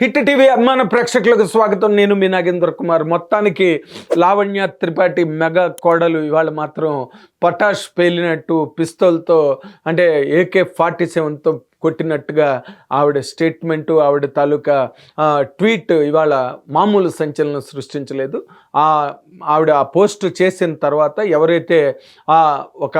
Hit TV అభిమాన ప్రేక్షకులకు స్వాగతం. నేను మీ నాగేంద్ర కుమార్. మొత్తానికి లావణ్య త్రిపాఠి మెగా కోడలు ఇవాళ మాత్రం పటాష్ పేలినట్టు పిస్తోల్తో అంటే ఏకే ఫార్టీ సెవెన్తో కొట్టినట్టుగా ఆవిడ స్టేట్మెంటు ఆవిడ తాలూకా ఆ, ట్వీట్ ఇవాళ మామూలు సంచలనం సృష్టించలేదు. ఆ ఆవిడ ఆ పోస్ట్ చేసిన తర్వాత ఎవరైతే ఆ ఒక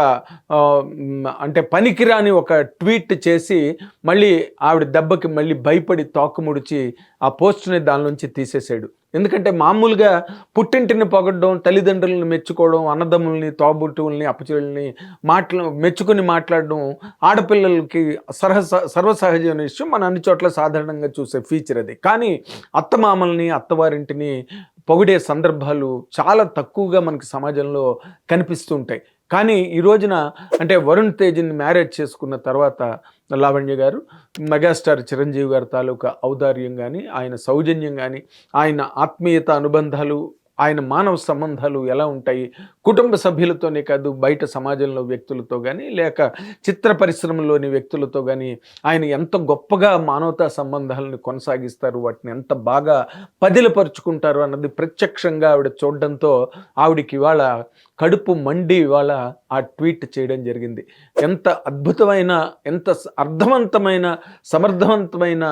అంటే పనికిరాని ఒక ట్వీట్ చేసి మళ్ళీ ఆవిడ దెబ్బకి మళ్ళీ భయపడి తోకముడిచి ఆ పోస్ట్ని దాని నుంచి తీసేసాడు. ఎందుకంటే మామూలుగా పుట్టింటిని పొగడడం తల్లిదండ్రులను మెచ్చుకోవడం అన్నదమ్ముల్ని తోబుట్టువుల్ని అప్పచెల్ని మాట్లా మెచ్చుకుని మాట్లాడడం ఆడపిల్లలకి సర్వ సర్వసహజమైన విషయం మన అన్ని చోట్ల సాధారణంగా చూసే ఫీచర్ అది. కానీ అత్తమామల్ని అత్తవారింటిని పొగిడే సందర్భాలు చాలా తక్కువగా మనకి సమాజంలో కనిపిస్తుంటాయి కానీ ఈ రోజున అంటే వరుణ్ తేజ్ని మ్యారేజ్ చేసుకున్న తర్వాత లావణ్య గారు మెగాస్టార్ చిరంజీవి గారి తాలూకా ఔదార్యం కానీ ఆయన సౌజన్యం కానీ ఆయన ఆత్మీయత అనుబంధాలు ఆయన మానవ సంబంధాలు ఎలా ఉంటాయి? కుటుంబ సభ్యులతోనే కాదు బయట సమాజంలో వ్యక్తులతో కానీ లేక చిత్ర పరిశ్రమలోని వ్యక్తులతో కానీ ఆయన ఎంత గొప్పగా మానవతా సంబంధాలను కొనసాగిస్తారు వాటిని ఎంత బాగా పదిలపరుచుకుంటారు అన్నది ప్రత్యక్షంగా ఆవిడ చూడడంతో ఆవిడకి ఇవాళ కడుపు మండి ఇవాళ ఆ ట్వీట్ చేయడం జరిగింది. ఎంత అద్భుతమైన ఎంత అర్థవంతమైన సమర్థవంతమైన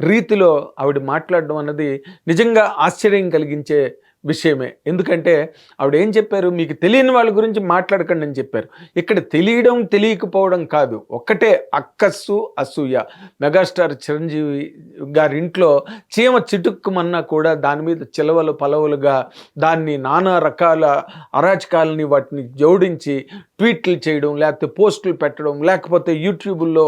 రీతిలో ఆవిడ మాట్లాడడం అన్నది నిజంగా ఆశ్చర్యం కలిగించే విషయమే. ఎందుకంటే ఆవిడ ఏం చెప్పారు? మీకు తెలియని వాళ్ళ గురించి మాట్లాడకండి అని చెప్పారు. ఇక్కడ తెలియడం తెలియకపోవడం కాదు. ఒక్కటే అక్కస్సు అసూయ. మెగాస్టార్ చిరంజీవి గారి ఇంట్లో చీమ చిటుక్కుమన్నా కూడా దాని మీద చిలవలు పలవలుగా దాన్ని నానా రకాల అరాచకాలని వాటిని జోడించి ట్వీట్లు చేయడం లేకపోతే పోస్టులు పెట్టడం లేకపోతే యూట్యూబ్లో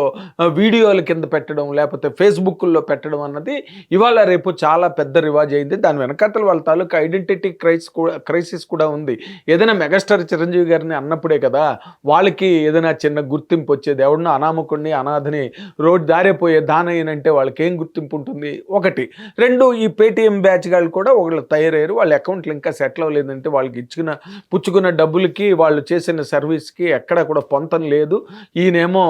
వీడియోల కింద పెట్టడం లేకపోతే ఫేస్బుక్లో పెట్టడం అన్నది ఇవాళ రేపు చాలా పెద్ద రివాజ్ అయింది. దాని వెనకాతల వాళ్ళ తాలూకా ఐడెంటిటీ క్రైస్ కూడా క్రైసిస్ కూడా ఉంది. ఏదైనా మెగాస్టార్ చిరంజీవి గారిని అన్నప్పుడే కదా వాళ్ళకి ఏదైనా చిన్న గుర్తింపు వచ్చేది. ఎవడన్నా అనామకుడిని అనాథని రోడ్డు దారిపోయే దానయ్యనంటే వాళ్ళకి ఏం గుర్తింపు ఉంటుంది? ఒకటి. రెండు ఈ పేటీఎం బ్యాచ్ వాళ్ళు కూడా ఒకళ్ళు తయారయ్యారు. వాళ్ళ అకౌంట్లు ఇంకా సెటిల్ అవ్వలేదంటే వాళ్ళకి ఇచ్చిన పుచ్చుకున్న డబ్బులకి వాళ్ళు చేసిన సర్వీస్ సక్సెస్కి ఎక్కడ కూడా పొంతం లేదు. ఈయనేమో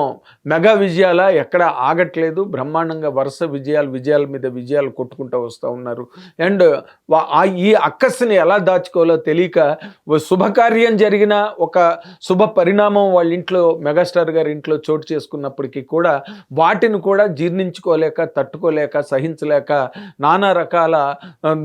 మెగా విజయాల ఎక్కడ ఆగట్లేదు. బ్రహ్మాండంగా వరుస విజయాలు విజయాల మీద విజయాలు కొట్టుకుంటూ వస్తూ ఉన్నారు. అండ్ ఆ ఈ అక్కస్ని ఎలా దాచుకోవాలో తెలియక శుభకార్యం జరిగిన ఒక శుభ పరిణామం వాళ్ళ ఇంట్లో మెగాస్టార్ గారి ఇంట్లో చోటు చేసుకున్నప్పటికీ కూడా వాటిని కూడా జీర్ణించుకోలేక తట్టుకోలేక సహించలేక నానా రకాల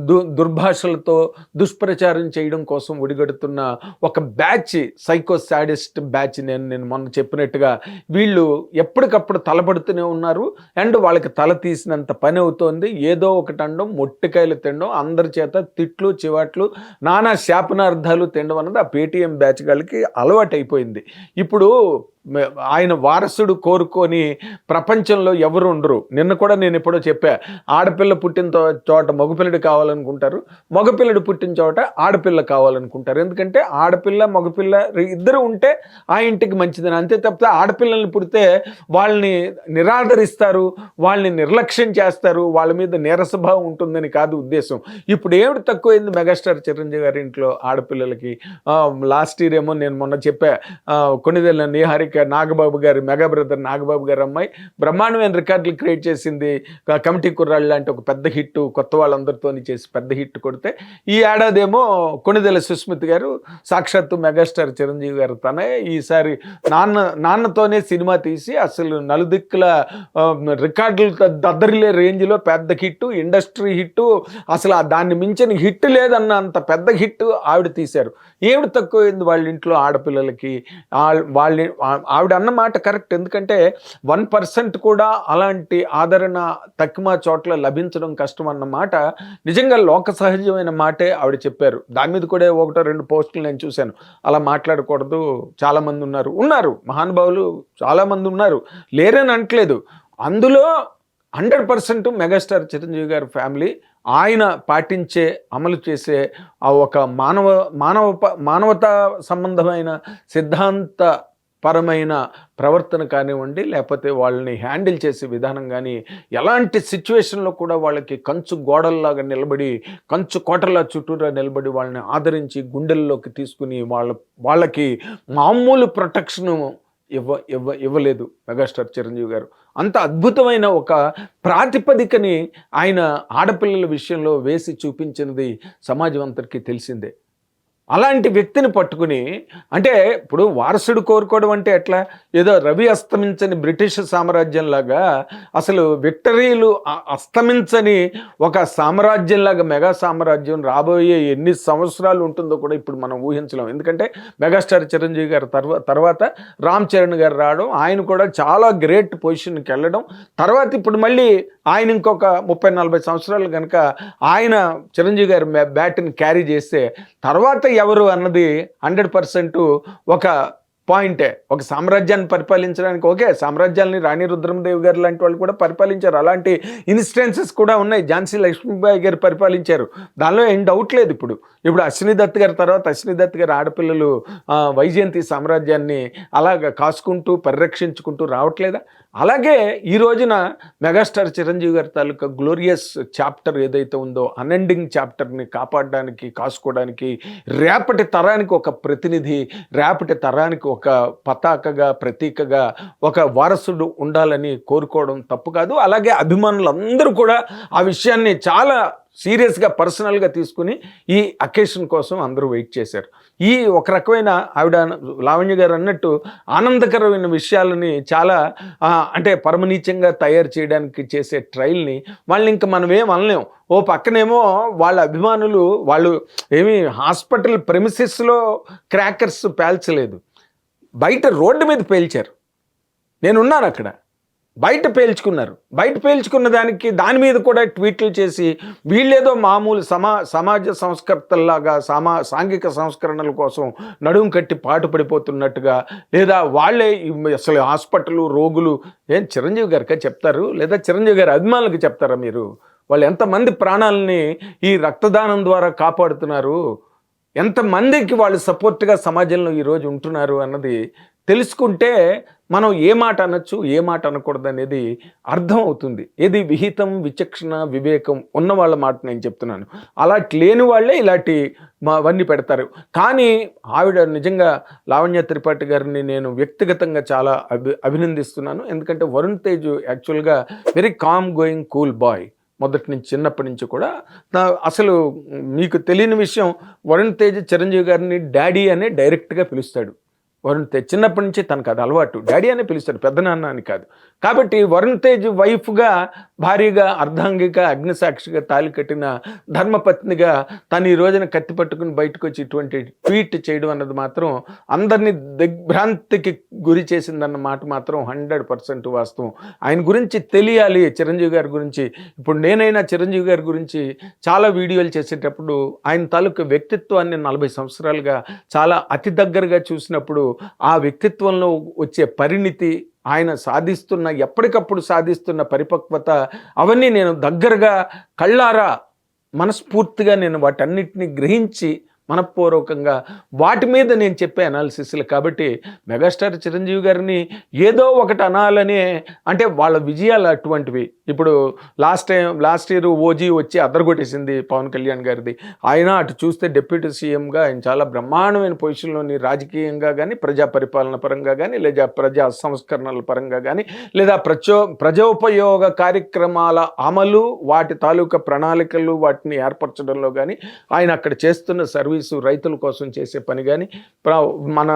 దు దుర్భాషలతో దుష్ప్రచారం చేయడం కోసం ఒడిగడుతున్న ఒక బ్యాచ్ సైకో లేటెస్ట్ బ్యాచ్ నేను నేను మొన్న చెప్పినట్టుగా వీళ్ళు ఎప్పటికప్పుడు తలపడుతూనే ఉన్నారు. అండ్ వాళ్ళకి తల తీసినంత పని అవుతోంది. ఏదో ఒకటి అనడం మొట్టికాయలు తినడం అందరి చేత తిట్లు చివాట్లు నానా శాపనార్థాలు తినడం అన్నది ఆ పేటీఎం బ్యాచ్ వాళ్ళకి అలవాటు అయిపోయింది ఇప్పుడు ఆయన వారసుడు కోరుకొని ప్రపంచంలో ఎవరు ఉండరు. నిన్న కూడా నేను ఎప్పుడో చెప్పా ఆడపిల్ల పుట్టిన తో- చోట మగపిల్లడు కావాలనుకుంటారు మగపిల్లడు పుట్టిన చోట ఆడపిల్ల కావాలనుకుంటారు. ఎందుకంటే ఆడపిల్ల మగపిల్ల ఇద్దరు ఉంటే ఆ ఇంటికి మంచిదని. అంతే తప్పితే ఆడపిల్లల్ని పుడితే వాళ్ళని నిరాదరిస్తారు వాళ్ళని నిర్లక్ష్యం చేస్తారు వాళ్ళ మీద నీరసభావం ఉంటుందని కాదు ఉద్దేశం. ఇప్పుడు ఏమిటి తక్కువైంది మెగాస్టార్ చిరంజీవి గారి ఇంట్లో ఆడపిల్లలకి? లాస్ట్ ఇయర్ ఏమో నేను మొన్న చెప్పా కొన్నిదేళ్ళ నిహారిక నాగబాబు గారి మెగా బ్రదర్ నాగబాబు గారి అమ్మాయి. బ్రహ్మాండమైన రికార్డులు క్రియేట్ చేసింది కమిటీ కుర్రాళ్ళు లాంటి ఒక పెద్ద హిట్ కొత్త వాళ్ళందరితో చేసి పెద్ద హిట్ కొడితే ఈ ఏడాది ఏమో కొనిదెల సుస్మిత్ గారు సాక్షాత్తు మెగాస్టార్ చిరంజీవి గారు తనే ఈసారి నాన్న నాన్నతోనే సినిమా తీసి అసలు నలుదిక్కుల రికార్డులు దద్దరిలే రేంజ్లో పెద్ద హిట్ ఇండస్ట్రీ హిట్ అసలు ఆ దాన్ని మించిన హిట్ లేదన్న అంత పెద్ద హిట్ ఆవిడ తీశారు. ఏమిటి తక్కువైంది వాళ్ళ ఇంట్లో ఆడపిల్లలకి? వాళ్ళ ఆవిడ అన్న మాట కరెక్ట్. ఎందుకంటే వన్ పర్సెంట్ కూడా అలాంటి ఆదరణ తక్కువ చోట్ల లభించడం కష్టం అన్న మాట నిజంగా లోక సహజమైన మాటే ఆవిడ చెప్పారు. దాని మీద కూడా ఒకటో రెండు పోస్టులు నేను చూశాను. అలా మాట్లాడకూడదు. చాలామంది ఉన్నారు. ఉన్నారు. మహానుభావులు చాలామంది ఉన్నారు. లేరని అనట్లేదు. అందులో హండ్రెడ్ పర్సెంట్ మెగాస్టార్ చిరంజీవి గారి ఫ్యామిలీ ఆయన పాటించే అమలు చేసే ఆ ఒక మానవ మానవ మానవతా సంబంధమైన సిద్ధాంత పరమైన ప్రవర్తన కానివ్వండి లేకపోతే వాళ్ళని హ్యాండిల్ చేసే విధానం కానీ ఎలాంటి సిచ్యువేషన్లో కూడా వాళ్ళకి కంచు గోడల్లాగా నిలబడి కంచు కోటలా చుట్టూరా నిలబడి వాళ్ళని ఆదరించి గుండెల్లోకి తీసుకుని వాళ్ళ వాళ్ళకి మామూలు ప్రొటెక్షను ఇవ్వ ఇవ్వ ఇవ్వలేదు మెగాస్టార్ చిరంజీవి గారు. అంత అద్భుతమైన ఒక ప్రాతిపదికని ఆయన ఆడపిల్లల విషయంలో వేసి చూపించినది సమాజం అంతటికీ తెలిసిందే. అలాంటి వ్యక్తిని పట్టుకుని అంటే ఇప్పుడు వారసుడు కోరుకోవడం అంటే ఎట్లా? ఏదో రవి అస్తమించని బ్రిటిష్ సామ్రాజ్యంలాగా అసలు విక్టరీలు అస్తమించని ఒక సామ్రాజ్యంలాగా మెగా సామ్రాజ్యం రాబోయే ఎన్ని సంవత్సరాలు ఉంటుందో కూడా ఇప్పుడు మనం ఊహించలేం. ఎందుకంటే మెగాస్టార్ చిరంజీవి గారి తర్వా తర్వాత రామ్ చరణ్ గారు రావడం ఆయన కూడా చాలా గ్రేట్ పొజిషన్కి వెళ్ళడం తర్వాత ఇప్పుడు మళ్ళీ ఆయన ఇంకొక ముప్పై నలభై సంవత్సరాలు కనుక ఆయన చిరంజీవి గారి బ్యాట్ని క్యారీ చేస్తే తర్వాత ఎవరు అన్నది హండ్రెడ్ పర్సెంట్ ఒక పాయింటే. ఒక సామ్రాజ్యాన్ని పరిపాలించడానికి ఓకే సామ్రాజ్యాన్ని రాణి రుద్రమదేవి గారు లాంటి వాళ్ళు కూడా పరిపాలించారు. అలాంటి ఇన్స్టెన్సెస్ కూడా ఉన్నాయి. ఝాన్సీ లక్ష్మీబాయి గారు పరిపాలించారు. దానిలో ఏం డౌట్ లేదు ఇప్పుడు. ఇప్పుడు అశ్విని దత్ గారి తర్వాత అశ్విని దత్ గారి ఆడపిల్లలు వైజయంతి సామ్రాజ్యాన్ని అలాగ కాసుకుంటూ పరిరక్షించుకుంటూ రావట్లేదా? అలాగే ఈ రోజున మెగాస్టార్ చిరంజీవి గారి తాలూకా గ్లోరియస్ చాప్టర్ ఏదైతే ఉందో అనెండింగ్ చాప్టర్ని కాపాడడానికి కాసుకోవడానికి రేపటి తరానికి ఒక ప్రతినిధి రేపటి తరానికి ఒక పతాకగా ప్రతీకగా ఒక వారసుడు ఉండాలని కోరుకోవడం తప్పు కాదు. అలాగే అభిమానులందరూ కూడా ఆ విషయాన్ని చాలా సీరియస్గా పర్సనల్గా తీసుకుని ఈ అకేషన్ కోసం అందరూ వెయిట్ చేశారు. ఈ ఒక రకమైన ఆవిడ లావణ్య గారు అన్నట్టు ఆనందకరమైన విషయాలని చాలా అంటే పరమనీచంగా తయారు చేయడానికి చేసే ట్రయల్ని వాళ్ళని ఇంకా మనం ఏం అనలేం. ఓ పక్కనేమో వాళ్ళ అభిమానులు వాళ్ళు ఏమి హాస్పిటల్ ప్రెమిసెస్లో క్రాకర్స్ పేల్చలేదు. బయట రోడ్డు మీద పేల్చారు. నేనున్నాను అక్కడ బయట పేల్చుకున్నారు. బయట పేల్చుకున్న దానికి దాని మీద కూడా ట్వీట్లు చేసి వీళ్ళేదో మామూలు సమా సమాజ సంస్కర్తల్లాగా సమా సాంఘిక సంస్కరణల కోసం నడుము కట్టి పాటు పడిపోతున్నట్టుగా లేదా వాళ్ళే అసలు హాస్పిటల్ రోగులు ఏం చిరంజీవి గారికే చెప్తారు? లేదా చిరంజీవి గారి అభిమానులకు చెప్తారా మీరు? వాళ్ళు ఎంతమంది ప్రాణాలని ఈ రక్తదానం ద్వారా కాపాడుతున్నారు? ఎంతమందికి వాళ్ళు సపోర్ట్గా సమాజంలో ఈరోజు ఉంటున్నారు అన్నది తెలుసుకుంటే మనం ఏ మాట అనొచ్చు ఏ మాట అనకూడదు అనేది అర్థం అవుతుంది ఏది విహితం విచక్షణ వివేకం ఉన్న వాళ్ళ మాట నేను చెప్తున్నాను. అలాంటి లేని వాళ్ళే ఇలాంటి అవన్నీ పెడతారు. కానీ ఆవిడ నిజంగా లావణ్య త్రిపాఠి గారిని నేను వ్యక్తిగతంగా చాలా అభి అభినందిస్తున్నాను. ఎందుకంటే వరుణ్ తేజ్ యాక్చువల్గా very calm going cool boy. మొదటి నుంచి చిన్నప్పటి నుంచి కూడా నా అసలు మీకు తెలియని విషయం వరుణ్ తేజ్ చిరంజీవి గారిని డాడీ అనే డైరెక్ట్గా పిలుస్తాడు. వరుణ్ తేజ్ చిన్నప్పటి నుంచి తనకు అది అలవాటు. డాడీ అనే పిలుస్తాడు పెద్ద నాన్న అని కాదు. కాబట్టి వరుణ్ తేజ్ వైఫ్గా భారీగా అర్ధాంగిక అగ్నిసాక్షిగా తాలి కట్టిన ధర్మపత్నిగా తను ఈ రోజున కత్తి పట్టుకుని బయటకు వచ్చి ఇటువంటి ట్వీట్ చేయడం అన్నది మాత్రం అందరినీ దిగ్భ్రాంతికి గురి చేసిందన్న మాట మాత్రం హండ్రెడ్ పర్సెంట్ వాస్తవం. ఆయన గురించి తెలియాలి చిరంజీవి గారి గురించి. ఇప్పుడు నేనైనా చిరంజీవి గారి గురించి చాలా వీడియోలు చేసేటప్పుడు ఆయన తాలూకు వ్యక్తిత్వాన్ని నలభై సంవత్సరాలుగా చాలా అతి దగ్గరగా చూసినప్పుడు ఆ వ్యక్తిత్వంలో వచ్చే పరిణితి ఆయన సాధిస్తున్న ఎప్పటికప్పుడు సాధిస్తున్న పరిపక్వత అవన్నీ నేను దగ్గరగా కళ్ళారా మనస్ఫూర్తిగా నేను వాటన్నిటిని గ్రహించి మనపూర్వకంగా వాటి మీద నేను చెప్పే అనాలిసిస్లు కాబట్టి మెగాస్టార్ చిరంజీవి గారిని ఏదో ఒకటి అనాలనే అంటే వాళ్ళ విజయాలు అటువంటివి. ఇప్పుడు last time last year OG వచ్చి అదరగొట్టేసింది పవన్ కళ్యాణ్ గారిది. ఆయన అటు చూస్తే డిప్యూటీ సీఎంగా ఆయన చాలా బ్రహ్మాండమైన పొజిషన్లోని రాజకీయంగా కానీ ప్రజా పరిపాలన పరంగా కానీ లేదా ప్రజా సంస్కరణల పరంగా కానీ లేదా ప్రచో ప్రజోపయోగ కార్యక్రమాల అమలు వాటి తాలూకా ప్రణాళికలు వాటిని ఏర్పరచడంలో కానీ ఆయన అక్కడ చేస్తున్న సర్వీసు రైతుల కోసం చేసే పని కానీ మన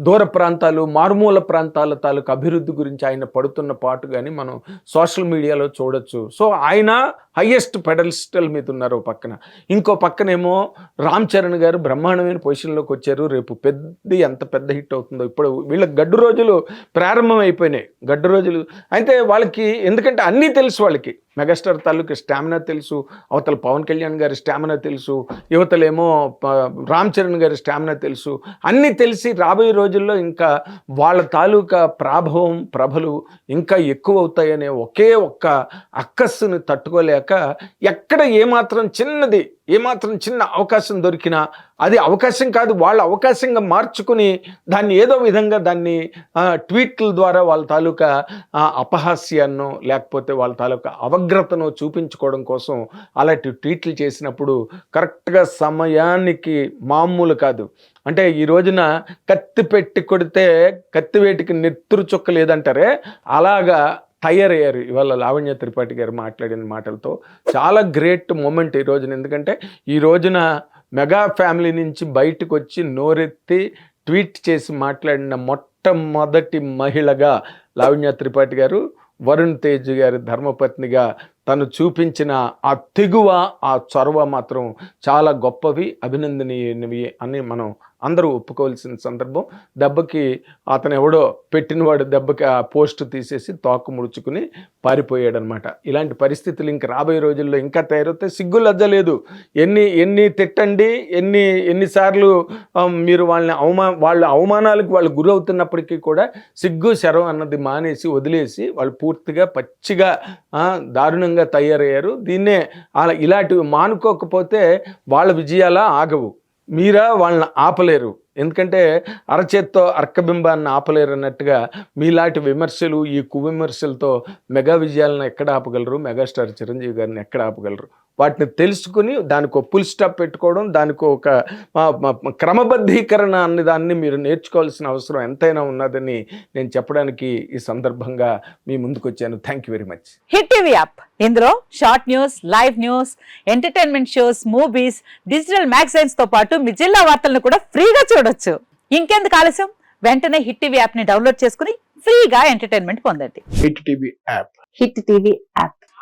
దూర ప్రాంతాలు మారుమూల ప్రాంతాల తాలూకా అభివృద్ధి గురించి ఆయన పడుతున్న పాటు కానీ మనం సోషల్ మీడియాలో చూడొచ్చు. సో ఆయన హయ్యెస్ట్ పెడల్స్టల్ మీద ఉన్నారు ఓ పక్కన. ఇంకో పక్కనేమో రామ్ చరణ్ గారు బ్రహ్మాండమైన పొజిషన్లోకి వచ్చారు. రేపు పెద్ద ఎంత పెద్ద హిట్ అవుతుందో ఇప్పుడు వీళ్ళకి గడ్డు రోజులు ప్రారంభం అయిపోయినాయి గడ్డు రోజులు. అయితే వాళ్ళకి ఎందుకంటే అన్నీ తెలుసు వాళ్ళకి. మెగాస్టార్ తాలూకు స్టామినా తెలుసు అవతల పవన్ కళ్యాణ్ గారి స్టామినా తెలుసు యువతలేమో రామ్ చరణ్ గారి స్టామినా తెలుసు. అన్నీ తెలిసి రాబోయే రోజుల్లో ఇంకా వాళ్ళ తాలూకా ప్రాభవం ప్రభలు ఇంకా ఎక్కువ అవుతాయనే ఒకే ఒక్క అక్కస్సును తట్టుకోలేక ఎక్కడ ఏమాత్రం చిన్నది ఏమాత్రం చిన్న అవకాశం దొరికినా అది అవకాశం కాదు వాళ్ళ అవకాశంగా మార్చుకుని దాన్ని ఏదో విధంగా దాన్ని ట్వీట్ల ద్వారా వాళ్ళ తాలూకా ఆ, అపహాస్యాన్నో లేకపోతే వాళ్ళ తాలూకా అవగ్రతను చూపించుకోవడం కోసం అలాంటి ట్వీట్లు చేసినప్పుడు కరెక్ట్గా సమయానికి మామూలు కాదు. అంటే ఈ రోజున కత్తి పెట్టి కొడితే కత్తి వేటికి నెత్తురు చుక్క లేదంటారే అలాగా తయారయ్యారు ఇవాళ లావణ్య త్రిపాఠి గారు మాట్లాడిన మాటలతో చాలా గ్రేట్ మూమెంట్ ఈ రోజున. ఎందుకంటే ఈ రోజున మెగా ఫ్యామిలీ నుంచి బయటకు వచ్చి నోరెత్తి ట్వీట్ చేసి మాట్లాడిన మొట్టమొదటి మహిళగా లావణ్య త్రిపాఠి గారు వరుణ్ తేజ్ గారి ధర్మపత్నిగా తను చూపించిన ఆ తెగువ ఆ చొరవ మాత్రం చాలా గొప్పవి అభినందనీయనివి అని మనం అందరూ ఒప్పుకోవాల్సిన సందర్భం. దెబ్బకి అతను ఎవడో పెట్టినవాడు దెబ్బకి ఆ పోస్ట్ తీసేసి తోక ముడుచుకుని పారిపోయాడనమాట. ఇలాంటి పరిస్థితులు ఇంక రాబోయే రోజుల్లో ఇంకా తయారవుతాయి సిగ్గు లజ్జ లేదు. ఎన్ని ఎన్ని తిట్టండి ఎన్ని ఎన్నిసార్లు మీరు వాళ్ళని అవమా వాళ్ళ అవమానాలకు వాళ్ళు గురవుతున్నప్పటికీ కూడా సిగ్గు శరం అన్నది మానేసి వదిలేసి వాళ్ళు పూర్తిగా పచ్చిగా దారుణంగా తయారయ్యారు. దీన్నే అలా ఇలాంటివి మానుకోకపోతే వాళ్ళ విజయాల ఆగవు. మీరా వాళ్ళని ఆపలేరు. ఎందుకంటే అరచేత్తో అర్కబింబాన్ని ఆపలేరు అన్నట్టుగా మీలాంటి విమర్శలు ఈ కువిమర్శలతో మెగా విజయాలను ఎక్కడ ఆపగలరు? మెగాస్టార్ చిరంజీవి గారిని ఎక్కడ ఆపగలరు? వాటిని తెలుసుకుని దానికి ఒక ఫుల్ స్టాప్ పెట్టుకోవడం దానికి ఒక క్రమబద్ధీకరణ అనే దాన్ని మీరు నేర్చుకోవాల్సిన అవసరం ఎంతైనా ఉన్నదని నేను చెప్పడానికి ఈ సందర్భంగా మీ ముందుకు వచ్చాను. Thank you very much hit TV app ఇందులో short news live news entertainment shows movies digital మ్యాగజైన్స్తో పాటు మీ జిల్లా వార్తలను కూడా ఫ్రీగా చూడొచ్చు. ఇంకెందుకు ఆలస్యం? వెంటనే హిట్ టీవీ యాప్ని డౌన్లోడ్ చేసుకుని ఫ్రీగా ఎంటర్టైన్మెంట్ పొందండి. Hit TV app hit TV app